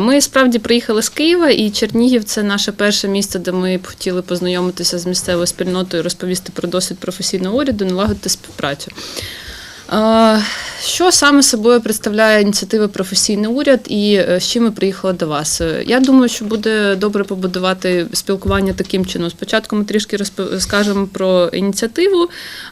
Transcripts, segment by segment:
Ми справді приїхали з Києва, і Чернігів це наше перше місце, де ми б хотіли познайомитися з місцевою спільнотою, розповісти про досвід професійного уряду, налагодити співпрацю. Що саме собою представляє ініціатива Професійний уряд і е, з чим ми приїхали до вас? Е, Я думаю, що буде добре побудувати спілкування таким чином. Спочатку ми трішки скажемо про ініціативу,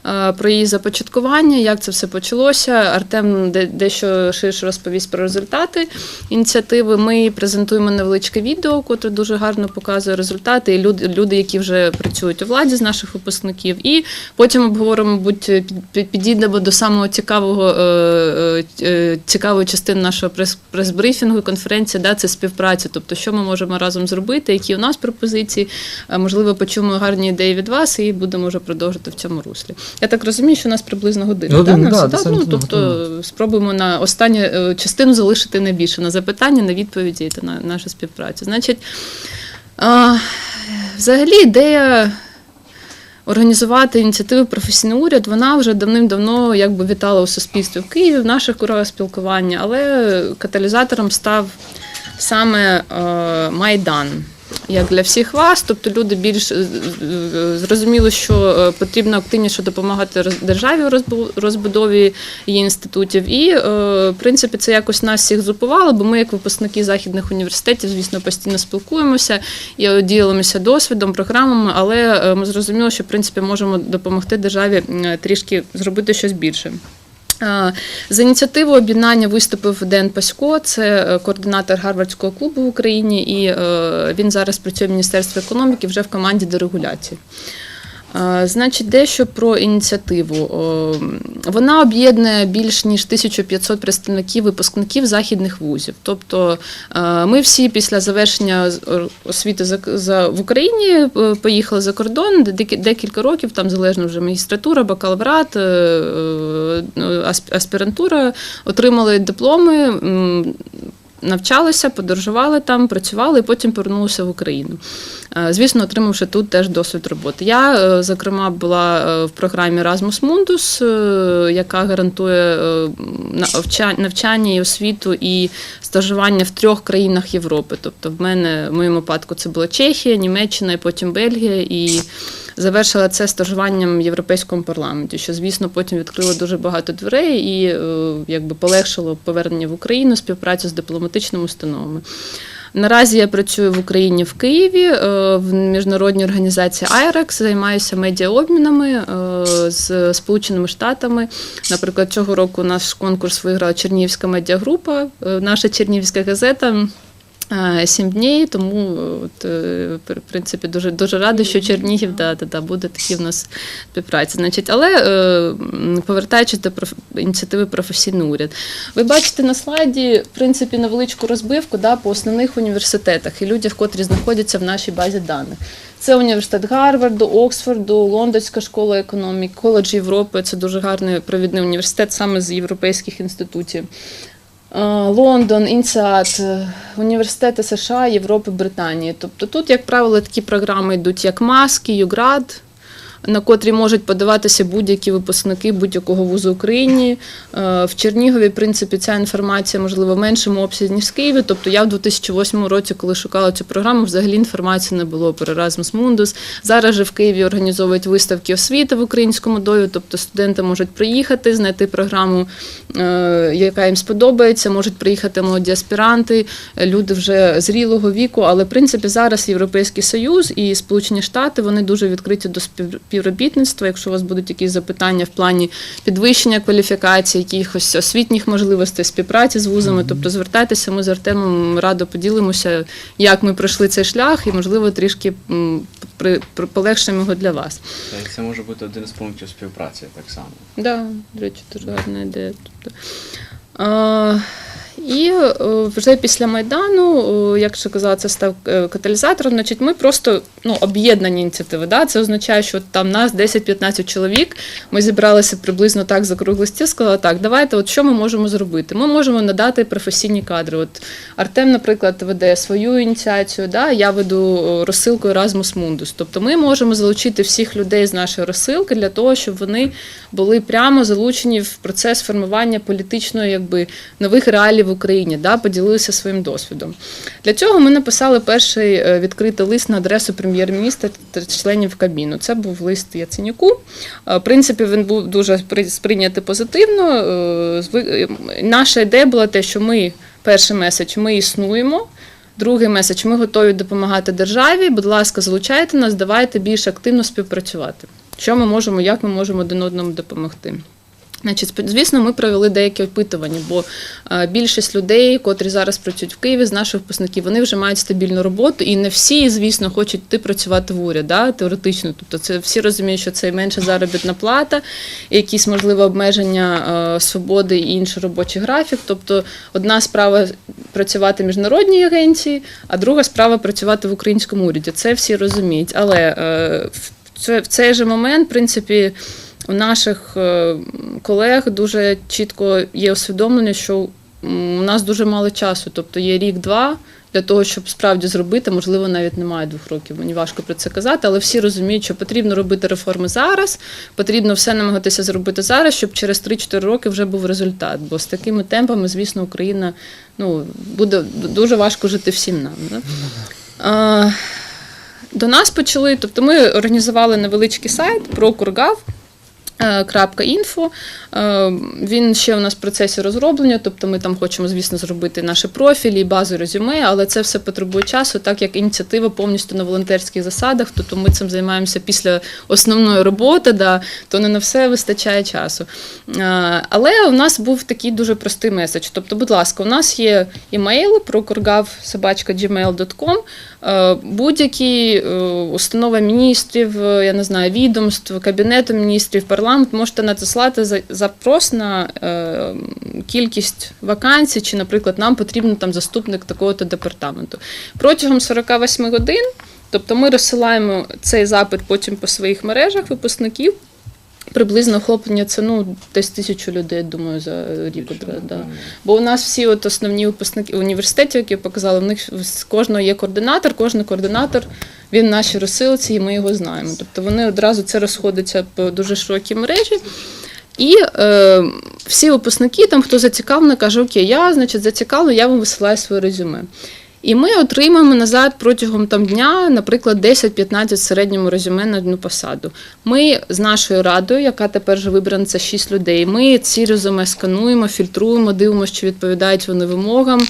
е, про її започаткування, як це все почалося. Артем дещо ширше розповість про результати ініціативи. Ми презентуємо невеличке відео, котре дуже гарно показує результати. І люди, які вже працюють у владі з наших випускників. І потім обговоримо, під- підійдемо до самого цікавого е, е, е, цікавої частини нашого прес- прес-брифінгу, конференції, да, це співпраця. Тобто, що ми можемо разом зробити, які у нас пропозиції. Можливо, почуємо гарні ідеї від вас і будемо вже продовжити в цьому руслі. Я так розумію, що у нас приблизно година. Да, да, на ну, тобто спробуємо на останню частину залишити найбільше на запитання, на відповіді та на нашу співпрацю. Значить, а, взагалі ідея організувати ініціативу професійний уряд, вона вже давним-давно якби вітала у суспільстві в Києві, в наших кругах спілкування, але каталізатором став саме е, Майдан. Як для всіх вас, тобто люди більш е, зрозуміли, що е, потрібно активніше допомагати державі у розбудові її інститутів. І, е, в принципі, це якось нас всіх зупувало, бо ми, як випускники західних університетів, звісно, постійно спілкуємося і ділимося досвідом, програмами, але ми зрозуміли, що в принципі можемо допомогти державі трішки зробити щось більше. Е, За ініціативою об'єднання виступив Ден Пасько, це е, координатор Гарвардського клубу в Україні, і е, він зараз працює в Міністерстві економіки вже в команді дерегуляції. Значить, дещо про ініціативу. Вона об'єднує більш ніж 1500 представників випускників західних вузів. Тобто ми всі після завершення освіти в Україні е, поїхали за кордон де- декілька років, там залежно вже магістратура, бакалаврат, е, е, аспірантура, отримали дипломи. М, Навчалися, подорожували там, працювали і потім повернулися в Україну. Е, Звісно, отримавши тут теж досвід роботи. Я, е, зокрема, була е, в програмі Erasmus Mundus, яка гарантує навчання і освіту і стажування в трьох країнах Європи. Тобто, в мене в моєму випадку це була Чехія, Німеччина і потім Бельгія. І завершила це стажуванням в Європейському парламенті, що, звісно, потім відкрило дуже багато дверей і е, якби полегшило повернення в Україну, співпрацю з дипломатичними установами. Наразі я працюю в Україні в Києві е, в міжнародній організації IREX, займаюся медіаобмінами е, з Сполученими Штатами. Наприклад, цього року наш конкурс виграла Чернігівська медіагрупа, наша Чернігівська газета. Е, Сім днів, тому е, от, е, в принципі дуже дуже рада, що Чернігів да, да, да, буде такі в нас співпраці. Значить, але е, повертаючись до проф... ініціативи професійний уряд, ви бачите на слайді в принципі невеличку розбивку да, по основних університетах і людях, котрі знаходяться в нашій базі даних. Це університет Гарварду, Оксфорду, Лондонська школа економіки, коледж Європи. Це дуже гарний провідний університет саме з європейських інститутів. Е, Лондон, Інсеат, е, університети США, Європи, Британії. Тобто тут, як правило, такі програми йдуть, як Маски, Юград, на котрі можуть подаватися будь-які випускники будь-якого вузу України. Е, В Чернігові, в принципі, ця інформація можливо в меншому обсязі, ніж в Києві. Тобто я в 2008 році, коли шукала цю програму, взагалі інформації не було про Erasmus Mundus. Зараз же в Києві організовують виставки освіти в українському дові, тобто студенти можуть приїхати, знайти програму, е, яка їм сподобається, можуть приїхати молоді аспіранти, люди вже зрілого віку. Але в принципі зараз Європейський Союз і Сполучені Штати вони дуже відкриті до співробітництва. Якщо у вас будуть якісь запитання в плані підвищення кваліфікації, якихось освітніх можливостей, співпраці з вузами, тобто звертайтеся, ми з Артемом радо поділимося, як ми пройшли цей шлях, і можливо трішки полегшимо його для вас. Це може бути один з пунктів співпраці так само. Да, до речі, дуже гарна ідея. Тобто, і е, вже після Майдану, е, як ще казала, це став е, каталізатором. Значить, ми просто ну, об'єднані ініціативи. Да? Це означає, що там нас 10-15 чоловік. Ми зібралися приблизно так за круглий стіл, сказали, так, давайте, от що ми можемо зробити? Ми можемо надати професійні кадри. От Артем, наприклад, веде свою ініціацію, да? я веду розсилку Erasmus Mundus. Тобто ми можемо залучити всіх людей з нашої розсилки для того, щоб вони були прямо залучені в процес формування політичної, якби нових реалій в Україні, да, поділилися своїм досвідом. Для цього ми написали перший е, відкритий лист на адресу прем'єр-міністра та членів Кабміну. Це був лист Яценюку. Е, В принципі, він був дуже сприйнятий позитивно. Е, Наша ідея була те, що ми перший меседж ми існуємо. Другий меседж ми готові допомагати державі. Будь ласка, залучайте нас, давайте більш активно співпрацювати. Що ми можемо, як ми можемо один одному допомогти. Значить, звісно, ми провели деякі опитування, бо е, більшість людей, котрі зараз працюють в Києві, з наших випускників, вони вже мають стабільну роботу, і не всі, звісно, хочуть йти працювати в уряд, да, теоретично. Тобто, це всі розуміють, що це менша заробітна плата, якісь можливо обмеження е, свободи і інший робочий графік. Тобто, одна справа працювати в міжнародній агенції, а друга справа працювати в українському уряді. Це всі розуміють. Але е, в цей же момент, в принципі. У наших е, колег дуже чітко є усвідомлення, що у нас дуже мало часу, тобто є рік-два для того, щоб справді зробити, можливо, навіть немає двох років. Мені важко про це казати, але всі розуміють, що потрібно робити реформи зараз, потрібно все намагатися зробити зараз, щоб через 3-4 роки вже був результат. Бо з такими темпами, звісно, Україна ну, буде дуже важко жити всім нам. Да? А, до нас почали, тобто ми організували невеличкий сайт про Кургав. Е, інфо. Е, Він ще у нас в процесі розроблення, тобто ми там хочемо, звісно, зробити наші профілі, базу резюме, але це все потребує часу, так як ініціатива повністю на волонтерських засадах, тобто ми цим займаємося після основної роботи, да, то не на все вистачає часу. Е, Але у нас був такий дуже простий меседж. Тобто, будь ласка, у нас є імейл про Будь-які установи міністрів, я не знаю, відомств, кабінету міністрів, парламент можете надіслати за- запрос на е, кількість вакансій, чи, наприклад, нам потрібен там заступник такого-то департаменту. Протягом 48 годин, тобто ми розсилаємо цей запит потім по своїх мережах випускників. Приблизно охоплення це ну десь тисячу людей, думаю, за рік. Да. Бо у нас всі от основні випускники університетів, які я показала, в них з кожного є координатор, кожен координатор він в нашій розсилці, і ми його знаємо. Тобто вони одразу це розходиться по дуже широкій мережі. І е, всі випускники, там хто зацікавлений, каже, окей, я значить зацікавлений, я вам висилаю своє резюме. І ми отримаємо назад протягом там дня, наприклад, 10-15 в середньому резюме на одну посаду. Ми з нашою радою, яка тепер вже вибрана, це 6 людей. Ми ці резюме скануємо, фільтруємо, дивимося, чи відповідають вони вимогам.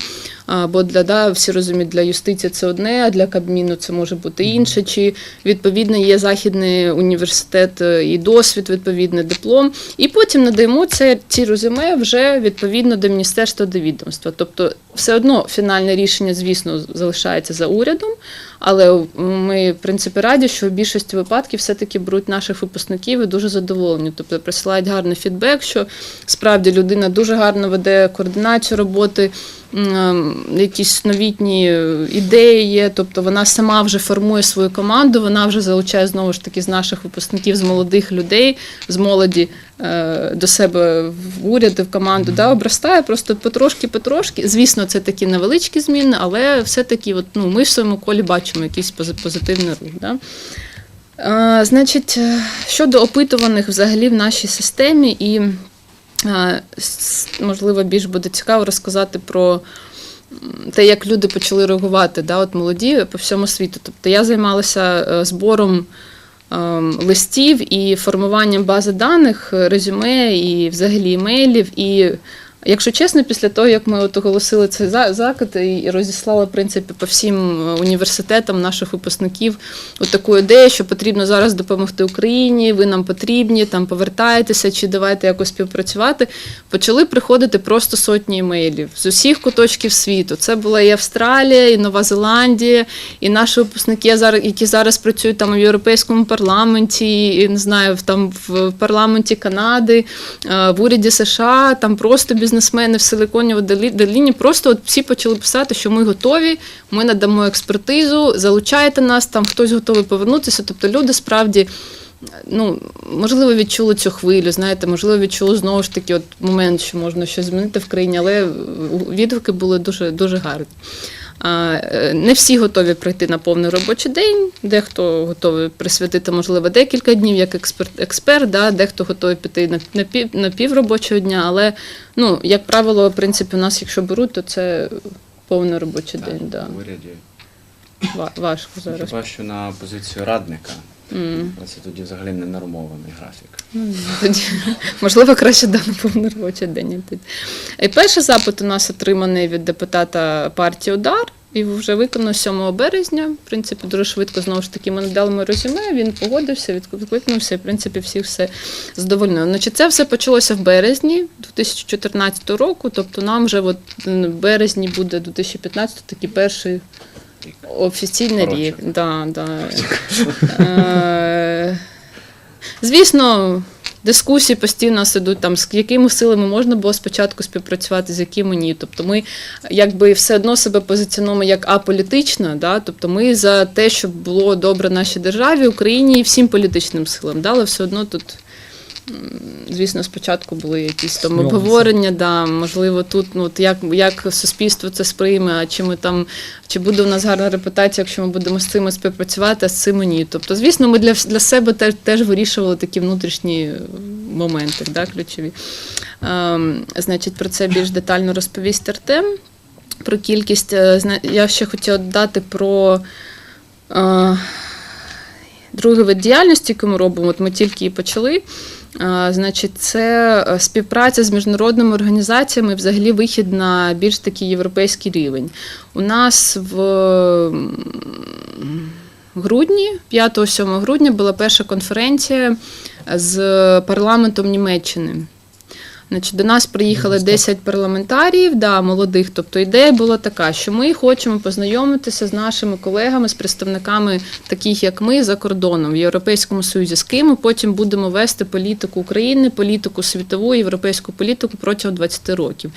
Бо для да, всі розуміють, для юстиції це одне, а для Кабміну це може бути інше. Чи відповідно є західний університет е, і досвід, відповідний диплом. І потім надаємо це ці резюме вже відповідно до міністерства до відомства. Тобто, все одно фінальне рішення, звісно, залишається за урядом. Але ми, в принципі, раді, що в більшості випадків все-таки беруть наших випускників і дуже задоволені. Тобто присилають гарний фідбек, що справді людина дуже гарно веде координацію роботи, якісь новітні е, ідеї є. Тобто вона сама вже формує свою команду, вона вже залучає знову ж таки з наших випускників, з молодих людей, з молоді е, до себе в уряди, в команду, да, обростає просто потрошки-потрошки. Звісно, це такі невеличкі зміни, але все-таки от, ну, ми в своєму колі бачимо якийсь позитивний рух. Да. Е, значить, щодо опитуваних взагалі в нашій системі, і можливо більш буде цікаво розказати про те, як люди почали реагувати, да, от молоді по всьому світу. Тобто я займалася е, збором ем, листів і формуванням бази даних, е, резюме і взагалі імейлів. І якщо чесно, після того, як ми от оголосили цей заклад і розіслали в принципі по всім е, університетам наших випускників от таку ідею, що потрібно зараз допомогти Україні, ви нам потрібні, там повертайтеся чи давайте якось співпрацювати. Почали приходити просто сотні імейлів з усіх куточків світу. Це була і Австралія, і Нова Зеландія, і наші випускники, які зараз працюють там у Європейському парламенті, і не знаю, там в парламенті Канади, е, в уряді США, там просто бізнесмени в Силиконі Долі- доліні. Просто от всі почали писати, що ми готові, ми надамо експертизу, залучайте нас, там хтось готовий повернутися. Тобто люди справді. Ну, можливо, відчули цю хвилю, знаєте, можливо, відчули знову ж таки от момент, що можна щось змінити в країні, але відгуки були дуже, дуже гарні. Е, Не всі готові прийти на повний робочий день, дехто готовий присвятити, можливо, декілька днів як експерт, експерт да, дехто готовий піти на, на, пів, на пів робочого дня, але, ну, як правило, в принципі, у нас, якщо беруть, то це повний робочий день. Да. в уряді. Ва- Важко зараз. Хіба що на позицію радника. М. Але це тоді взагалі не нормований графік. Ну, тоді, можливо, краще да, повний робочий день. І перший запит у нас отриманий від депутата партії Удар. І вже виконано 7 березня. В принципі, дуже швидко знову ж таки ми надали йому резюме. Він погодився, відкликнувся, і в принципі всі все задовольнили. Значить, це все почалося в березні 2014 року. Тобто нам вже от в березні буде 2015 такий перший Рік. офіційний Коротше. рік. Да, да. Е, Звісно, дискусії постійно ідуть там, з якими силами можна було спочатку співпрацювати, з якими ні. Тобто ми якби все одно себе позиціонуємо як аполітично, да? тобто ми за те, щоб було добре нашій державі, Україні і всім політичним силам. Да? Але все одно тут. Звісно, спочатку були якісь там обговорення, да, можливо, тут ну, от як, як суспільство це сприйме, а чи ми там чи буде у нас гарна репутація, якщо ми будемо з цими співпрацювати, а з цими ні. Тобто, звісно, ми для, для себе теж, теж вирішували такі внутрішні е, моменти, да, ключові. Ем, значить, про це більш детально розповість Артем. Про кількість. е, Я ще хотіла додати про. Е, Другий вид діяльності, яку ми робимо, от ми тільки і почали. Значить, це е, співпраця з міжнародними організаціями, взагалі вихід на більш такий європейський рівень. У нас в грудні, 5-7 грудня, була перша конференція з парламентом Німеччини. Значить, до нас приїхали 10 парламентаріїв, да, молодих. Тобто ідея була така, що ми хочемо познайомитися з нашими колегами, з представниками, таких як ми, за кордоном в Європейському Союзі, з ким ми потім будемо вести політику України, політику світову, європейську політику протягом 20 років.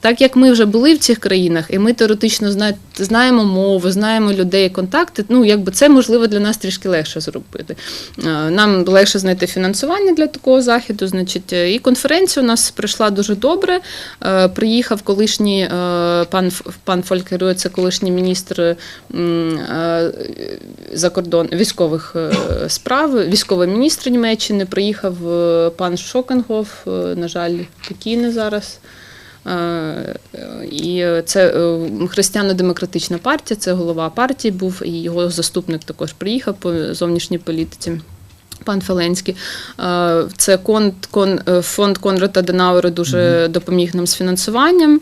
Так як ми вже були в цих країнах, і ми теоретично знаємо мову, знаємо людей, контакти, ну якби це можливо для нас трішки легше зробити. Е, Нам легше знайти фінансування для такого заходу. Значить, е, і конференція у нас пройшла дуже добре. Е, Приїхав колишній е, пан пан Фолькеру, це колишній міністр е, закордон військових справ, військовий міністр Німеччини. Приїхав пан Шокенгоф, на жаль, покійний зараз. І це християно-демократична партія, це голова партії був, і його заступник також приїхав по зовнішній політиці. Пан Фаленський. Е, Це кон, кон, е, фонд Конрада Денауера дуже допоміг нам з фінансуванням.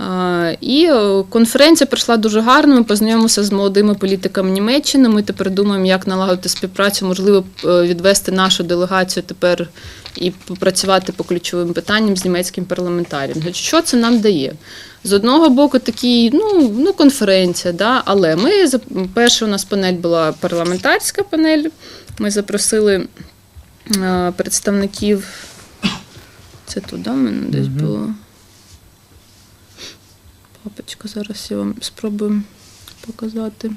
Е, І конференція пройшла дуже гарно. Ми познайомилися з молодими політиками Німеччини. Ми тепер думаємо, як налагодити співпрацю, можливо, відвести нашу делегацію тепер і попрацювати по ключовим питанням з німецьким парламентарієм. Що це нам дає? З одного боку, такий, ну, ну конференція, да? але ми перша у нас панель була парламентарська панель. Ми запросили представників. Це тут, да, в мене десь Мгм. було. Папочка, зараз я вам спробую показати.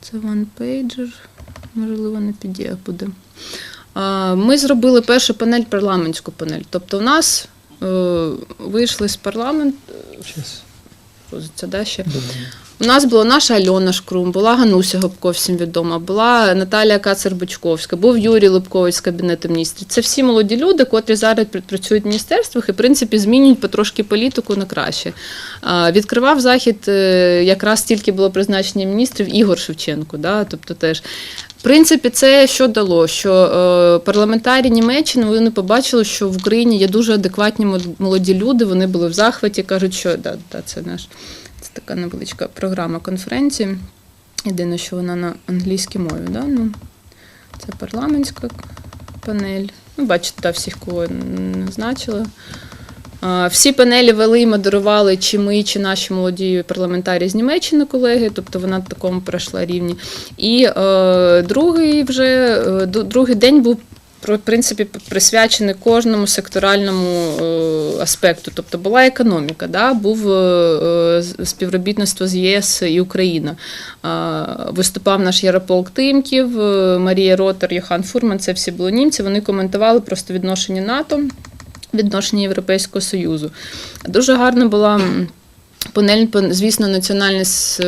Це one-pager, можливо, на PDF буде. Ми зробили першу панель парламентську панель. Тобто, у нас е, вийшли з парламенту. Ще. У нас була наша Альона Шкрум, була Гануся Гопко, всім відома, була Наталія Кацер-Бучковська, був Юрій Липкович з Кабінету міністрів. Це всі молоді люди, котрі зараз працюють в міністерствах і, в принципі, змінюють потрошки політику на краще. Відкривав захід, е, якраз тільки було призначення міністрів Ігор Шевченко. Да? Тобто теж. В принципі, це що дало? Що е, парламентарі Німеччини вони побачили, що в Україні є дуже адекватні молоді люди. Вони були в захваті, кажуть, що да, да, це наш така невеличка програма конференції. Єдине, що вона на англійській мові. Да? Ну, це парламентська панель. Ну, бачите, да, всіх кого назначила. А, Всі панелі вели і модерували чи ми, чи наші молоді парламентарі з Німеччини, колеги, тобто вона на такому пройшла рівні. І е, другий вже е, другий день був в принципі присвячений кожному секторальному е, аспекту. Тобто була економіка, да? був е, е, співробітництво з ЄС і Україна. Виступав наш Ярополк Тимків, Марія Ротер, Йохан Фурман. Це всі були німці. Вони коментували просто відношення НАТО, відношення Європейського Союзу. Дуже гарна була. Панель, звісно, національній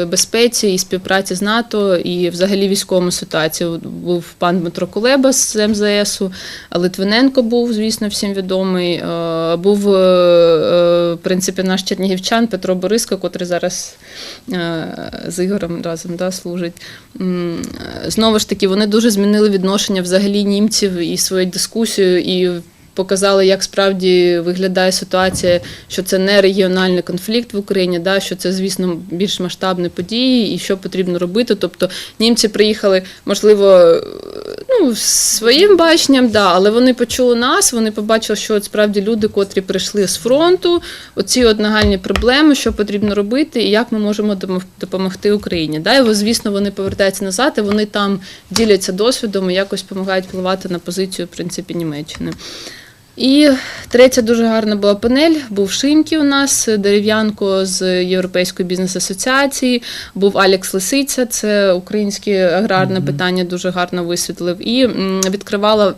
безпеці і співпраці з НАТО, і взагалі військовому ситуації. Був пан Дмитро Кулеба з МЗСу, Литвиненко був, звісно, всім відомий. Е, Був, е, е, в принципі, наш чернігівчан Петро Бориско, котрий зараз з Ігорем разом да, служить. Знову ж таки, вони дуже змінили відношення взагалі німців і свою дискусію, і показали, як справді виглядає ситуація, що це не регіональний конфлікт в Україні, да, що це, звісно, більш масштабні події і що потрібно робити. Тобто німці приїхали, можливо, ну, своїм баченням, да, але вони почули нас, вони побачили, що от справді люди, котрі прийшли з фронту, оці от нагальні проблеми, що потрібно робити, і як ми можемо допомогти Україні. Да, і, звісно, вони повертаються назад, і вони там діляться досвідом і якось допомагають впливати на позицію, в принципі, Німеччини. І третя дуже гарна була панель. Був Шимкі у нас, дерев'янко з Європейської бізнес-асоціації. Був Алекс Лисиця, це українське аграрне питання дуже гарно висвітлив. І відкривала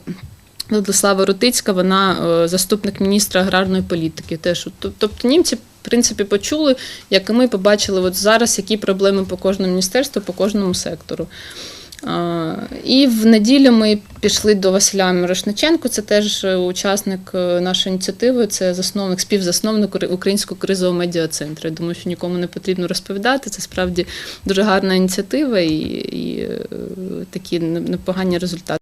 Владислава Рутицька, вона е, заступник міністра аграрної політики. Теж Тоб- тобто німці. В принципі, почули, як і ми побачили от зараз, які проблеми по кожному міністерству, по кожному сектору. І в неділю ми пішли до Василя Мирошниченко, це теж учасник е, нашої ініціативи, це засновник, співзасновник Українського кризового медіа центру. Я думаю, що нікому не потрібно розповідати. Це справді дуже гарна ініціатива і, і е, такі непогані результати.